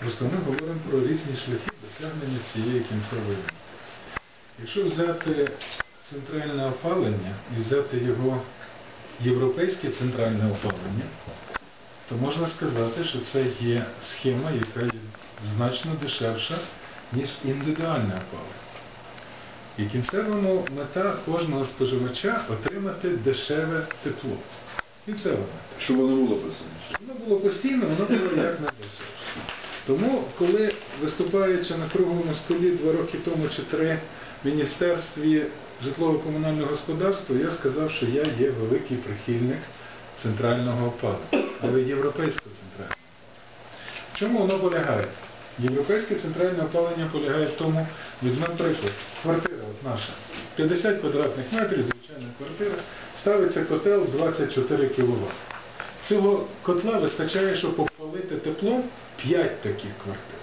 Просто ми говоримо про різні шляхи досягнення цієї кінцевої. Якщо взяти центральне опалення і взяти його європейське центральне опалення, то можна сказати, що це є схема, яка є значно дешевша, ніж індивідуальне опалення. І кінцевому мета кожного споживача отримати дешеве тепло. Кінцева мета. Щоб воно було присутніше. Воно було постійно, воно було як найдешевше. Тому, коли виступаючи на круглому столі два роки тому чи три в Міністерстві житлово-комунального господарства, я сказав, що я є великий прихильник центрального опалення, але європейського центрального. Чому воно полягає? Європейське центральне опалення полягає в тому, візьмемо приклад, квартира от наша, 50 квадратних метрів, звичайна квартира, ставиться котел 24 кВт. Цього котла вистачає, щоб обпалити теплом 5 таких квартир.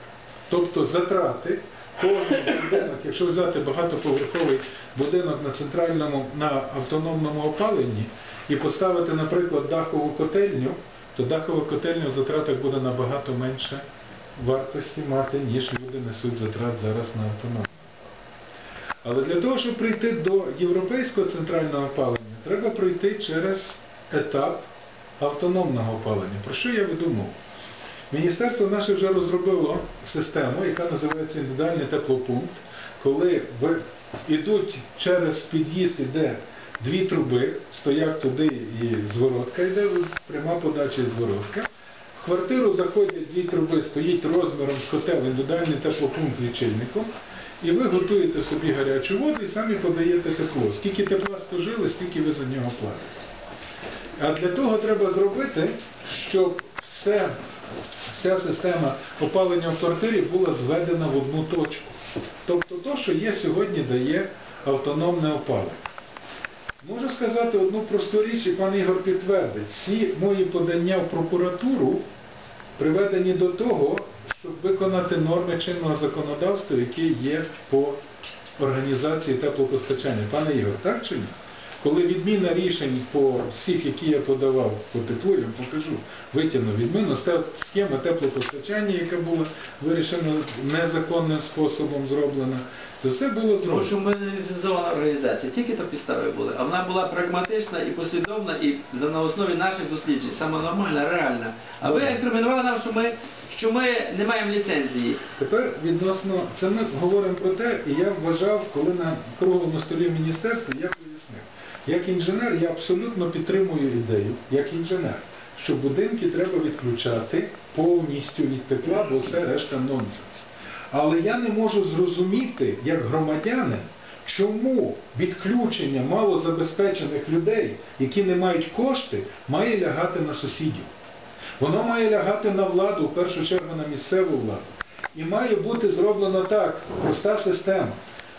Тобто затрати кожен будинок, якщо взяти багатоповерховий будинок на центральному, на автономному опаленні і поставити, наприклад, дахову котельню, то дахова котельня в затратах буде набагато менше вартості мати, ніж люди несуть затрат зараз на автономну. Але для того, щоб прийти до європейського центрального опалення, треба пройти через етап автономного опалення. Про що я веду? Міністерство наше вже розробило систему, яка називається індивідуальний теплопункт, коли ви йдуть через під'їзд, іде дві труби, стоять туди і зворотка йде, пряма подача і зворотка. В квартиру заходять дві труби, стоїть розміром з котел індивідуальний теплопункт лічильником, і ви готуєте собі гарячу воду і самі подаєте тепло. Скільки тепла спожили, стільки ви за нього платите. А для того треба зробити, щоб все, вся система опалення в квартирі була зведена в одну точку. Тобто то, що є сьогодні, дає автономне опалення. Можу сказати одну просту річ, і пан Ігор підтвердить. Всі мої подання в прокуратуру приведені до того, щоб виконати норми чинного законодавства, які є по організації теплопостачання. Пане Ігор, так чи ні? Коли відміна рішень по всіх, які я подавав по теплу, я покажу, витягнув відміну, схема теплопостачання, яка була вирішена незаконним способом зроблена. Це все було Тому зроблено. що ми не ліцензована організація, тільки то підстави були. А вона була прагматична і послідовна, і за на основі наших досліджень, саме нормальна, реальна. А ви інкримінували нам, що ми, що ми не маємо ліцензії. Тепер відносно це ми говоримо про те, і я вважав, коли на круглому столі в міністерстві я пояснив. Як інженер я абсолютно підтримую ідею, як інженер, що будинки треба відключати повністю від тепла, бо все решта нонсенс. Але я не можу зрозуміти, як громадянин, чому відключення малозабезпечених людей, які не мають кошти, має лягати на сусідів. Воно має лягати на владу, в першу чергу на місцеву владу. І має бути зроблено так, проста система.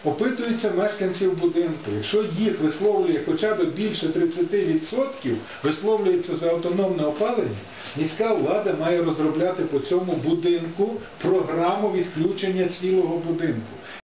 Опитуються мешканців будинку. Якщо їх висловлює хоча б більше 30% висловлюється за автономне опалення, міська влада має розробляти по цьому будинку програму відключення цілого будинку.